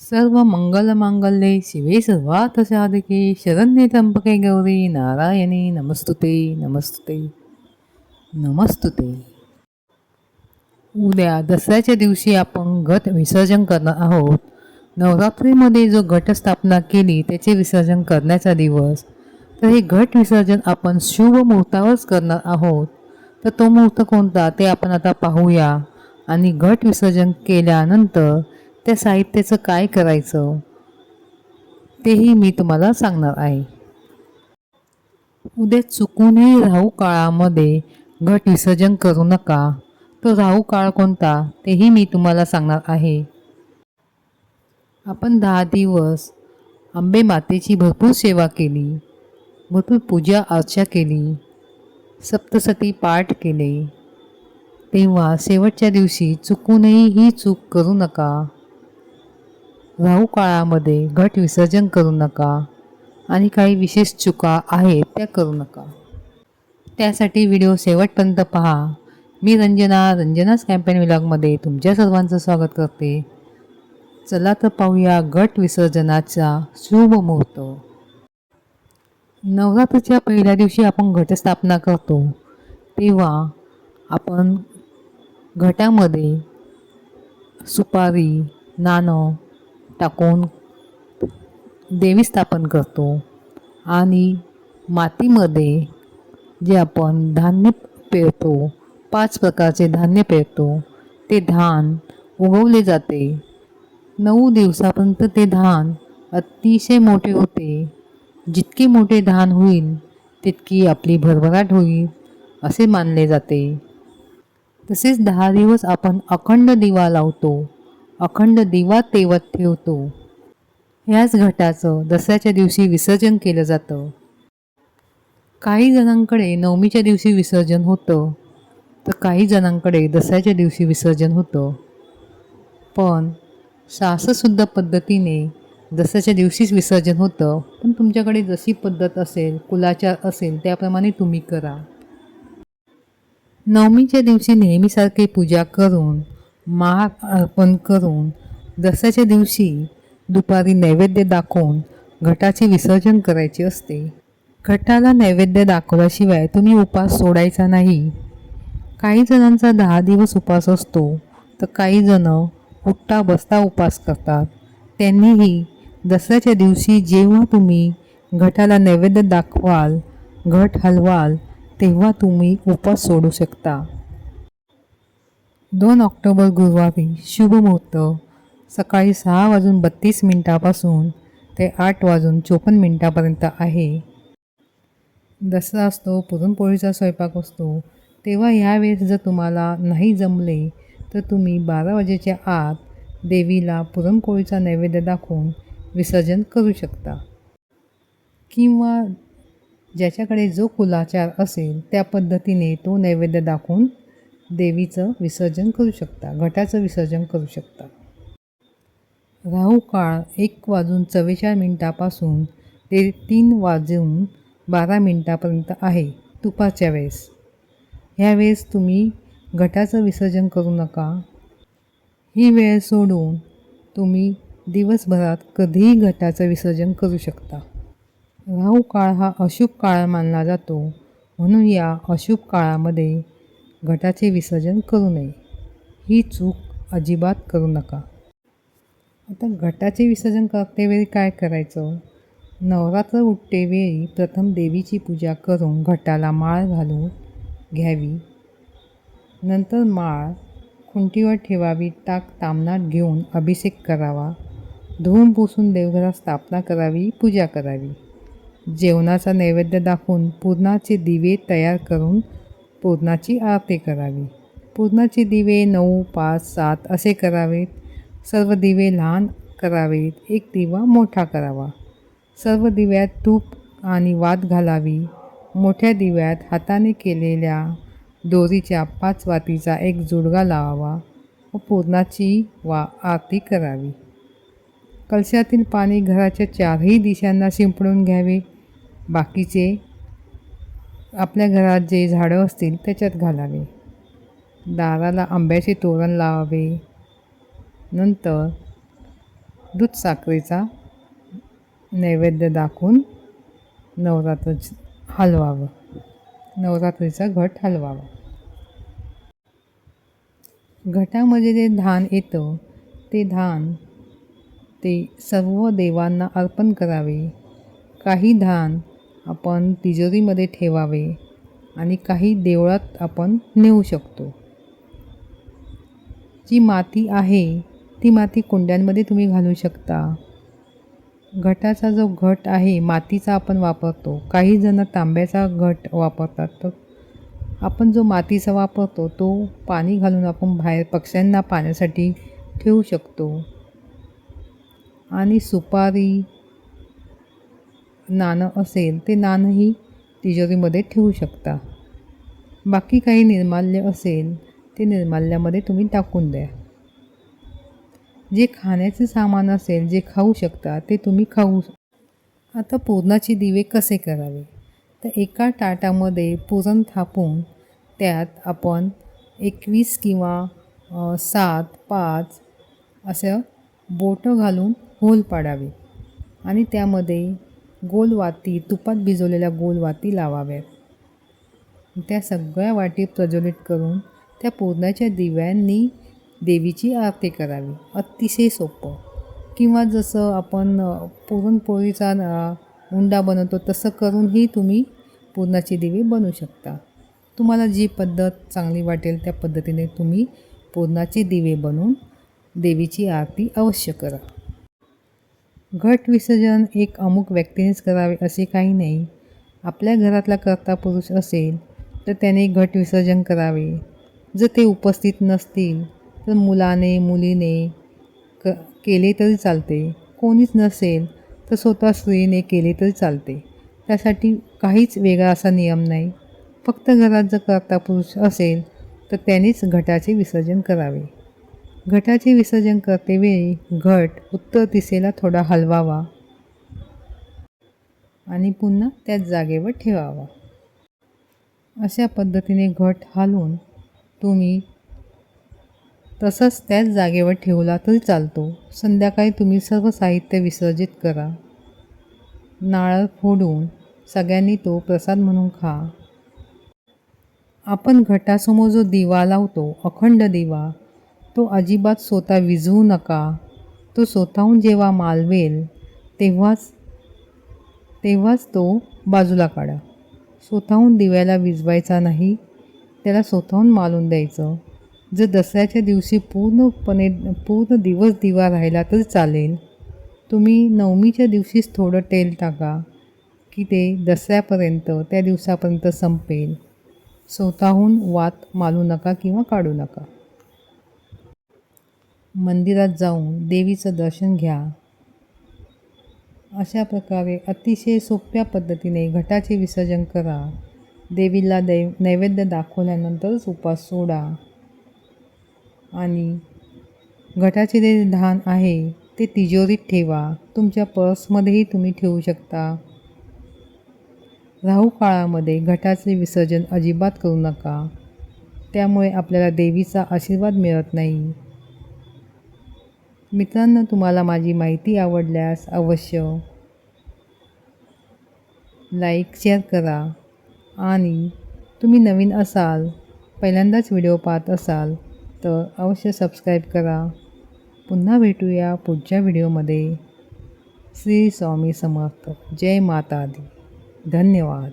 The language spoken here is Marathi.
सर्व मंगलमांगल्ये शिवे सर्वार्थ साधके शरण्ये त्र्यंबके गौरी नारायणी नमस्तुते नमस्तुते नमस्तुते उद्या दसऱ्याच्या दिवशी आपण घट विसर्जन करणार आहोत नवरात्रीमध्ये जो घटस्थापना केली त्याचे विसर्जन करण्याचा दिवस तर हे घट विसर्जन आपण शुभ मुहूर्तावरच करणार आहोत तर तो मुहूर्त कोणता ते आपण आता पाहूया आणि घट विसर्जन केल्यानंतर त्या साहित्याचं काय करायचं? तेही मी तुम्हाला सांगणार आहे. उद्या चुकूनही राहू काळामध्ये घट विसर्जन करू नका. तो राहू काळ कोणता तेही मी तुम्हाला सांगणार आहे. आपण दहा दिवस आंबे मातेची भरपूर सेवा केली भरपूर पूजा अर्चा केली सप्तसती पाठ केले. तेव्हा शेवटच्या दिवशी चुकूनही ही चूक करू नका. राहू काळामध्ये घट विसर्जन करू नका आणि काही विशेष चुका आहेत त्या करू नका. त्यासाठी व्हिडिओ शेवटपर्यंत पहा. मी रंजना रंजनाच कॅम्पेन विलॉगमध्ये तुमच्या सर्वांचं स्वागत करते. चला तर पाहूया घट विसर्जनाचा शुभ मुहूर्त. नवरात्रीच्या पहिल्या दिवशी आपण घटस्थापना करतो. तेव्हा आपण घटामध्ये सुपारी नाणं टाकून देवी स्थापन करतो. आणि मातीमध्ये जे आपण धान्य पेरतो पाच प्रकारचे धान्य पेरतो ते धान उगवले जाते. नऊ दिवसापर्यंत ते धान अतिशय मोठे होते. जितके मोठे धान होईल तितकी आपली भरभराट होईल असे मानले जाते. तसेच दहा दिवस आपण अखंड दिवा लावतो. अखंड दिवा तेवत ठेवतो. ह्याच घटाचं दसऱ्याच्या दिवशी विसर्जन केलं जातं. काही जणांकडे नवमीच्या दिवशी विसर्जन होतं तर काही जणांकडे दसऱ्याच्या दिवशी विसर्जन होतं. पण शासनसुद्धा पद्धतीने दसऱ्याच्या दिवशीच विसर्जन होतं. पण तुमच्याकडे जशी पद्धत असेल कुलाचार असेल त्याप्रमाणे तुम्ही करा. नवमीच्या दिवशी नेहमीसारखी पूजा करून माळ अर्पण करून दसऱ्याच्या दिवशी दुपारी नैवेद्य दाखवून घटाचे विसर्जन करायचे असते. घटाला नैवेद्य दाखवल्याशिवाय तुम्ही उपास सोडायचा नाही. काही जणांचा दहा दिवस उपास असतो तर काही जण उठता बसता उपास करतात. त्यांनीही दसऱ्याच्या दिवशी जेव्हा तुम्ही घटाला नैवेद्य दाखवाल घट हलवाल तेव्हा तुम्ही उपास सोडू शकता. दोन ऑक्टोबर गुरुवारी शुभमुहूर्त सकाळी सहा वाजून बत्तीस मिनटापासून ते आठ वाजून चोपन्न मिनटापर्यंत आहे. दसरा असतो पुरणपोळीचा स्वयंपाक असतो. तेव्हा ह्यावेळेस जर तुम्हाला नाही जमले तर तुम्ही बारा वाजेच्या आत देवीला पुरणपोळीचा नैवेद्य दाखवून विसर्जन करू शकता. किंवा ज्याच्याकडे जो कुलाचार असेल त्या पद्धतीने तो नैवेद्य दाखवून देवीचं विसर्जन करू शकता घटाचं विसर्जन करू शकता. राहू काळ एक वाजून चव्वेचाळीस मिनटापासून ते तीन वाजून बारा मिनटापर्यंत आहे तुपाच्या वेळेस. ह्यावेळेस तुम्ही घटाचं विसर्जन करू नका. ही वेळ सोडून तुम्ही दिवसभरात कधीही घटाचं विसर्जन करू शकता. राहू काळ हा अशुभ काळ मानला जातो म्हणून या अशुभ काळामध्ये घटाचे विसर्जन करू नये. ही चूक अजिबात करू नका. आता घटाचे विसर्जन करतेवेळी काय करायचं? नवरात्र उठतेवेळी प्रथम देवीची पूजा करून घटाला माळ घालून घ्यावी. नंतर माळ खुंटीवर ठेवावी टाक तामणात घेऊन अभिषेक करावा. धुवून पुसून देवघरात स्थापना करावी पूजा करावी. जेवणाचा नैवेद्य दाखवून पूर्णाचे दिवे तयार करून पूर्णाची आरती करावी. पूर्णाचे दिवे नऊ पाच सात असे करावेत. सर्व दिवे लहान करावेत. एक दिवा मोठा करावा. सर्व दिव्यात तूप आणि वात घालावी. मोठ्या दिव्यात हाताने केलेल्या दोरीच्या पाच वातीचा एक जुडगा लावावा व पूर्णाची वा आरती करावी. कलशातील पाणी घराच्या चारही दिशांना शिंपडून घ्यावे. बाकीचे आपल्या घरात जे झाडं असतील त्याच्यात घालावे. दाराला आंब्याचे तोरण लावावे. नंतर दूध साखरेचा नैवेद्य दाखवून नवरात्र हलवावं. नवरात्रीचा घट हलवावा. घटामध्ये जे धान येतं ते धान ते सर्व देवांना अर्पण करावे. काही धान आपण तिजोरीमध्ये ठेवावे आणि काही देवळात आपण नेऊ शकतो. जी माती आहे ती माती कुंड्यांमध्ये तुम्ही घालू शकता. घटाचा जो घट आहे मातीचा आपण वापरतो. काही जण तांब्याचा घट वापरतात. तर आपण जो मातीचा वापरतो तो पाणी घालून आपण बाहेर पक्ष्यांना पाण्यासाठी ठेवू शकतो. आणि सुपारी नाणं असेल ते नाणंही तिजोरीमध्ये ठेवू शकता. बाकी काही निर्माल्य असेल ते निर्माल्यामध्ये तुम्ही टाकून द्या. जे खाण्याचे सामान असेल जे खाऊ शकता ते तुम्ही खाऊ आता पूर्णाचे दिवे कसे करावे? तर एका ताटामध्ये पुरण थापून त्यात आपण एकवीस किंवा सात पाच असं बोटं घालून होल पाडावे. आणि त्यामध्ये गोल वाती तुपात भिजवलेल्या गोल वाती लावाव्यात. त्या सगळ्या वाटी प्रज्वलित करून त्या पूर्णाच्या दिव्यांनी देवीची आरती करावी. अतिशय सोपं. किंवा जसं आपण पुरणपोळीचा उंडा बनवतो तसं करूनही तुम्ही पूर्णाची दिवे बनवू शकता. तुम्हाला जी पद्धत चांगली वाटेल त्या पद्धतीने तुम्ही पूर्णाचे दिवे बनवून देवीची आरती अवश्य करा. घट विसर्जन एक अमुक व्यक्तीनेच करावे असे काही नाही. आपल्या घरातला कर्ता पुरुष असेल तर त्याने घट विसर्जन करावे. जर ते उपस्थित नसतील तर मुलाने मुलीने क केले तरी चालते. कोणीच नसेल तर स्वतः स्त्रीने केले तरी चालते. त्यासाठी काहीच वेगळा असा नियम नाही. फक्त घरात जर कर्ता पुरुष असेल तर त्यानेच घटाचे विसर्जन करावे. घटाचे विसर्जन करतेवेळी घट उत्तर दिशेला थोडा हलवावा आणि पुन्हा त्याच जागेवर ठेवावा. अशा पद्धतीने घट हलवून तुम्ही तसंच त्याच जागेवर ठेवला तरी चालतो. संध्याकाळी तुम्ही सर्व साहित्य विसर्जित करा. नारळ फोडून सगळ्यांनी तो प्रसाद म्हणून खा. आपण घटासमोर जो दिवा लावतो अखंड दिवा तो अजिबात स्वतः विझवू नका. तो स्वतःहून जेव्हा मालवेल तेव्हाच तेव्हाच तो बाजूला काढा. स्वतःहून दिव्याला विजवायचा नाही त्याला स्वतःहून मालून द्यायचं. जर दसऱ्याच्या दिवशी पूर्णपणे पूर्ण दिवस दिवा राहिला तर चालेल. तुम्ही नवमीच्या दिवशीच थोडं तेल टाका की ते दसऱ्यापर्यंत त्या दिवसापर्यंत संपेल. स्वतःहून वात मालू नका किंवा काढू नका. मंदिरात जाऊन देवीचं दर्शन घ्या. अशा प्रकारे अतिशय सोप्या पद्धतीने घटाचे विसर्जन करा. देवीला दै नैवेद्य दाखवल्यानंतरच उपास सोडा. आणि घटाचे जे धान आहे ते तिजोरीत ठेवा. तुमच्या पर्समध्येही तुम्ही ठेवू शकता. राहू काळामध्ये घटाचे विसर्जन अजिबात करू नका. त्यामुळे आपल्याला देवीचा आशीर्वाद मिळत नाही. मित्रांनो तुम्हाला माझी माहिती आवडल्यास अवश्य लाईक शेअर करा. आणि तुम्ही नवीन असाल पहिल्यांदाच व्हिडिओ पाहत असाल तर अवश्य सबस्क्राईब करा. पुन्हा भेटूया पुढच्या व्हिडिओमध्ये. श्री स्वामी समर्थ. जय माता दी. धन्यवाद.